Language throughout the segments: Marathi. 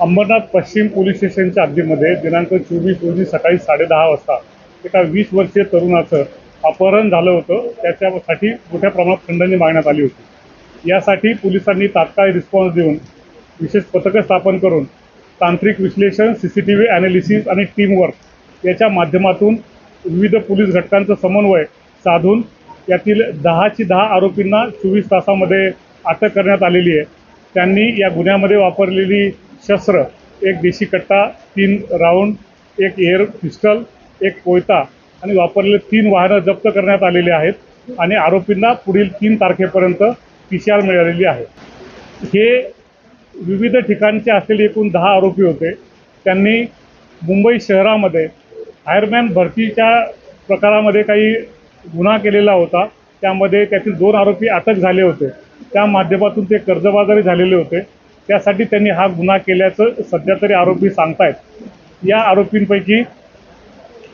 अंबरनाथ पश्चिम पोलीस स्टेशनच्या हद्दीमध्ये दिनांक चोवीस रोजी सकाळी साडेदहा वाजता एका वीस वर्षीय तरुणाचं अपहरण झालं होतं. त्याच्यासाठी मोठ्या प्रमाणात खंडणी मागण्यात आली होती. यासाठी पोलिसांनी तात्काळ रिस्पॉन्स देऊन विशेष पथकं स्थापन करून तांत्रिक विश्लेषण C C T V analysis आणि टीमवर्क याच्या माध्यमातून विविध पोलीस घटकांचं समन्वय साधून यातील दहाची दहा आरोपींना चोवीस तासामध्ये अटक करण्यात आलेली आहे. त्यांनी या गुन्ह्यामध्ये वापरलेली शस्त्र एक देशी कट्टा तीन राऊंड एक एअर पिस्टल एक कोयता आणि वापरलेले तीन वाहनं जप्त करण्यात आलेली आहेत आणि आरोपींना पुढील तीन तारखेपर्यंत पी सी आर मिळालेली आहे. हे विविध ठिकाणचे असलेले एकूण दहा आरोपी होते. त्यांनी मुंबई शहरामध्ये फायरमॅन भरतीच्या प्रकारामध्ये काही गुन्हा केलेला होता. त्यामध्ये त्यातील दोन आरोपी अटक झाले होते. त्या माध्यमातून ते कर्जबाजारी झालेले होते. त्यासाठी त्यांनी हा गुन्हा केल्याचं सध्या तरी आरोपी सांगतायत. या आरोपींपैकी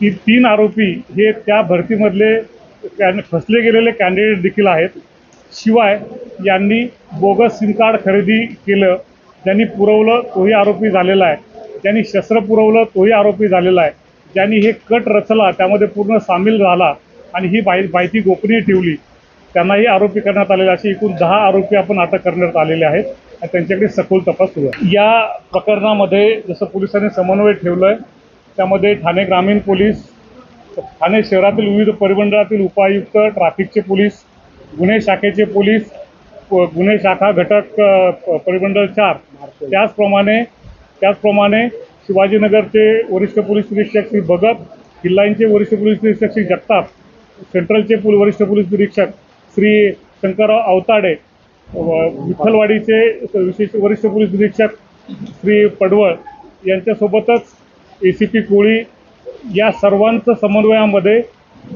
ती तीन आरोपी हे त्या भरतीमधले कॅन फसले गेलेले कॅन्डिडेट देखील आहेत. शिवाय यांनी बोगस सिम कार्ड खरेदी केलं ज्यांनी पुरवलं तोही आरोपी झालेला आहे. ज्यांनी शस्त्र पुरवलं तोही आरोपी झालेला आहे. ज्यांनी हे कट रचला त्यामध्ये पूर्ण सामील झाला आणि ही माहि माहिती गोपनीय ठेवली त्यांनाही आरोपी करण्यात आलेले असे एकूण दहा आरोपी आपण अटक करण्यात आलेले आहेत. त्यांच्याकडे सखोल तपास सुरू आहे. या प्रकरणामध्ये जसं पोलिसांनी समन्वय ठेवलं आहे त्यामध्ये ठाणे ग्रामीण पोलीस ठाणे शहरातील विविध परिमंडळातील उपायुक्त ट्रॅफिकचे पोलीस गुन्हे शाखेचे पोलीस गुन्हे शाखा घटक प- परिमंडळ चार. त्याचप्रमाणे त्याचप्रमाणे शिवाजीनगरचे वरिष्ठ पोलीस निरीक्षक श्री भगत किल्लाईंचे वरिष्ठ पोलीस निरीक्षक श्री जगताप सेंट्रलचे पोल वरिष्ठ पोलीस निरीक्षक श्री शंकरराव अवताडे विठ्ठलवाडीचे विशेष वरिष्ठ पोलीस निरीक्षक श्री पडवळ यांच्यासोबतच ए सी पी कोळी या सर्वांचं समन्वयामध्ये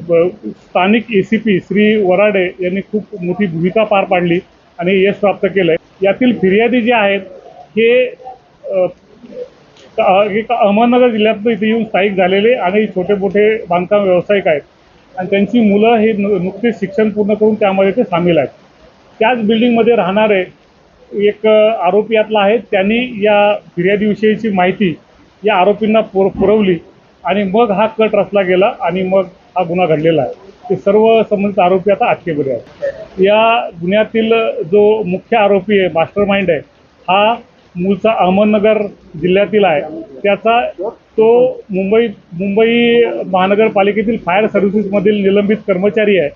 ब- स्थानिक A C P Shri Varade यांनी खूप मोठी भूमिका पार पाडली आणि यश प्राप्त केलं आहे यातील फिर्यादी जे आहेत हे एक अहमदनगर जिल्ह्यातून इथे येऊन स्थायिक झालेले आणि छोटे मोठे बांधकाम व्यावसायिक आहेत. आणि त्यांची मुलं हे नु- नुकतेच शिक्षण पूर्ण करून त्यामध्ये ते सामील आहेत. त्याच बिल्डिंगमध्ये राहणारे एक आरोपी यातला आहे. त्यांनी या फिर्यादीविषयीची माहिती या आरोपींना पुर पुरवली आणि मग हा कट रचला गेला आणि मग हा गुन्हा घडलेला आहे. ते सर्व संबंधित आरोपी आता अटकेमध्ये आहेत. या गुन्ह्यातील जो मुख्य आरोपी आहे मास्टर माइंड आहे हा मूळचा अहमदनगर जिल्ह्यातील आहे. त्याचा तो मुंबई मुंबई महानगरपालिकेतील फायर सर्व्हिसेसमधील निलंबित कर्मचारी आहे.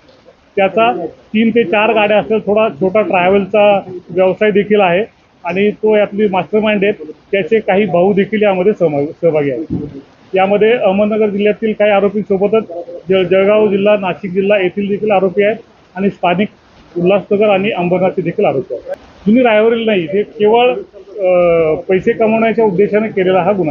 त्याचा तीन ते चार गाड्या असलेला थोडा छोटा ट्रॅव्हलचा व्यवसाय देखील आहे. आणि तो यातली मास्टर माइंड आहेत त्याचे काही भाऊ देखील यामध्ये सहभाग सहभागी आहेत. यामध्ये अहमदनगर जिल्ह्यातील काही आरोपींसोबतच ज जळगाव जिल्हा नाशिक जिल्हा येथील देखील आरोपी आहेत आणि स्थानिक उल्हासनगर आणि अंबरनाथचे देखील आरोपी आहेत. जुनी रायवरील नाही हे केवळ पैसे कमवण्याच्या उद्देशाने केलेला हा गुन्हा आहे.